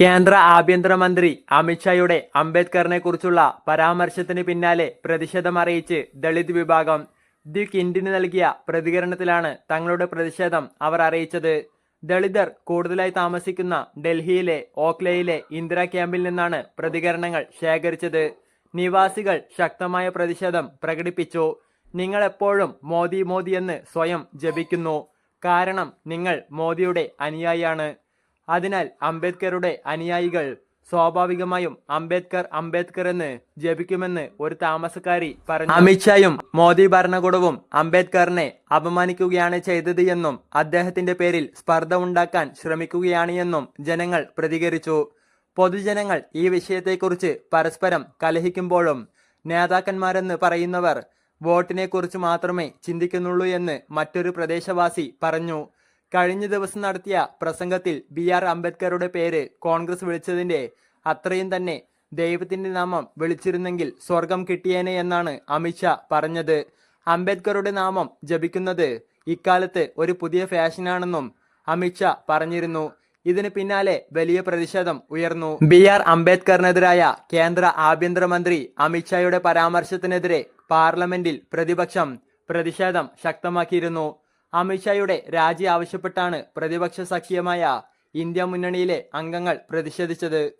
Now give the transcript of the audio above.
കേന്ദ്ര ആഭ്യന്തരമന്ത്രി അമിത്ഷായുടെ അംബേദ്കറിനെ കുറിച്ചുള്ള പരാമർശത്തിന് പിന്നാലെ പ്രതിഷേധമറിയിച്ച് ദളിത് വിഭാഗം ദി കിൻഡിന് നൽകിയ പ്രതികരണത്തിലാണ് തങ്ങളുടെ പ്രതിഷേധം അവർ അറിയിച്ചത്. ദളിതർ കൂടുതലായി താമസിക്കുന്ന ഡൽഹിയിലെ ഓക്ലയിലെ ഇന്ദിരാ ക്യാമ്പിൽ നിന്നാണ് പ്രതികരണങ്ങൾ ശേഖരിച്ചത്. നിവാസികൾ ശക്തമായ പ്രതിഷേധം പ്രകടിപ്പിച്ചു. നിങ്ങൾ എപ്പോഴും മോദി മോദി എന്ന് സ്വയം ജപിക്കുന്നു. കാരണം നിങ്ങൾ മോദിയുടെ അനുയായിയാണ്. അതിനാൽ അംബേദ്കറുടെ അനുയായികൾ സ്വാഭാവികമായും അംബേദ്കർ അംബേദ്കർ എന്ന് ജപിക്കുമെന്ന് ഒരു താമസക്കാരി പറഞ്ഞു. അമിത്ഷായും മോദി ഭരണകൂടവും അംബേദ്കറിനെ അപമാനിക്കുകയാണ് ചെയ്തത് എന്നും അദ്ദേഹത്തിന്റെ പേരിൽ സ്പർദ്ധ ഉണ്ടാക്കാൻ ശ്രമിക്കുകയാണ് എന്നും ജനങ്ങൾ പ്രതികരിച്ചു. പൊതുജനങ്ങൾ ഈ വിഷയത്തെക്കുറിച്ച് പരസ്പരം കലഹിക്കുമ്പോഴും നേതാക്കന്മാരെന്ന് പറയുന്നവർ വോട്ടിനെക്കുറിച്ച് മാത്രമേ ചിന്തിക്കുന്നുള്ളൂ എന്ന് മറ്റൊരു പ്രദേശവാസി പറഞ്ഞു. കഴിഞ്ഞ ദിവസം നടത്തിയ പ്രസംഗത്തിൽ ബി ആർ അംബേദ്കറുടെ പേര് കോൺഗ്രസ് വിളിച്ചതിന്റെ അത്രയും തന്നെ ദൈവത്തിന്റെ നാമം വിളിച്ചിരുന്നെങ്കിൽ സ്വർഗം കിട്ടിയേനെ എന്നാണ് അമിത്ഷാ പറഞ്ഞത്. അംബേദ്കറുടെ നാമം ജപിക്കുന്നത് ഇക്കാലത്ത് ഒരു പുതിയ ഫാഷനാണെന്നും അമിത്ഷാ പറഞ്ഞിരുന്നു. ഇതിന് പിന്നാലെ വലിയ പ്രതിഷേധം ഉയർന്നു. ബി ആർ അംബേദ്കറിനെതിരായ കേന്ദ്ര ആഭ്യന്തരമന്ത്രി അമിത്ഷായുടെ പരാമർശത്തിനെതിരെ പാർലമെന്റിൽ പ്രതിപക്ഷം പ്രതിഷേധം ശക്തമാക്കിയിരുന്നു. അമിത്ഷായുടെ രാജി ആവശ്യപ്പെട്ടാണ് പ്രതിപക്ഷ സഖ്യമായ ഇന്ത്യ മുന്നണിയിലെ അംഗങ്ങൾ പ്രതിഷേധിച്ചത്.